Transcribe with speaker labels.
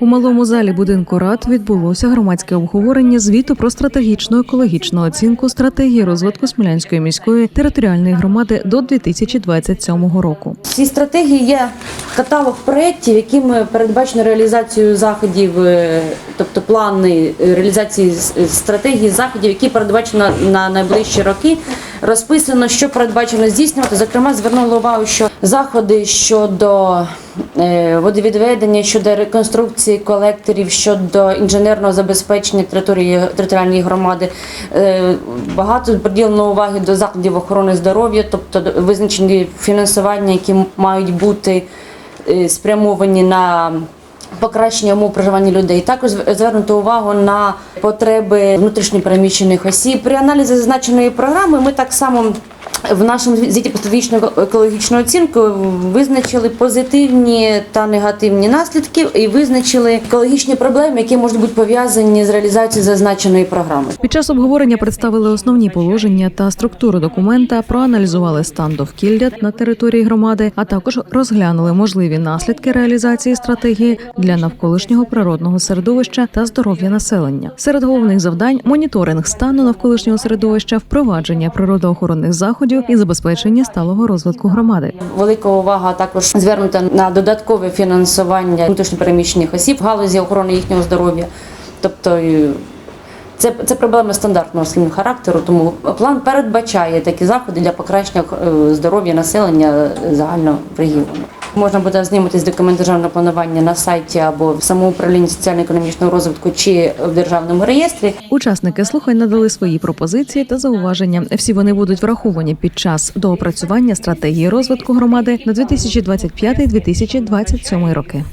Speaker 1: У малому залі будинку рад відбулося громадське обговорення звіту про стратегічну екологічну оцінку стратегії розвитку Смілянської міської територіальної громади до 2027 року.
Speaker 2: Ці стратегії є каталог проєктів, якими передбачено реалізацію заходів, е, тобто плани е, реалізації стратегії заходів, які передбачено на найближчі роки. Розписано, що передбачено здійснювати. Зокрема, звернули увагу, що заходи щодо е, водовідведення, щодо реконструкції колекторів, щодо інженерного забезпечення території територіальної громади. е, Багато приділено уваги до заходів охорони здоров'я, тобто визначені фінансування, які мають бути е, спрямовані на покращення умов проживання людей. Також звернути увагу на потреби внутрішньопереміщених осіб. При аналізі зазначеної програми ми так само в нашому звіті про екологічну оцінку визначили позитивні та негативні наслідки і визначили екологічні проблеми, які можуть бути пов'язані з реалізацією зазначеної програми.
Speaker 1: Під час обговорення представили основні положення та структуру документа, проаналізували стан довкілля на території громади, а також розглянули можливі наслідки реалізації стратегії для навколишнього природного середовища та здоров'я населення. Серед головних завдань моніторинг стану навколишнього середовища, впровадження природоохоронних заходів і забезпечення сталого розвитку громади.
Speaker 2: Велика увага також звернута на додаткове фінансування внутрішньопереміщених осіб в галузі охорони їхнього здоров'я. Тобто е, це, це проблема стандартного слідного характеру, тому план передбачає такі заходи для покращення е, здоров'я населення загального в регіоні. Можна буде ознайомитись з документ державного планування на сайті або в самоуправлінні соціально-економічного розвитку чи в державному реєстрі.
Speaker 1: Учасники слухань надали свої пропозиції та зауваження. Всі вони будуть враховані під час доопрацювання стратегії розвитку громади на 2025-2027 роки.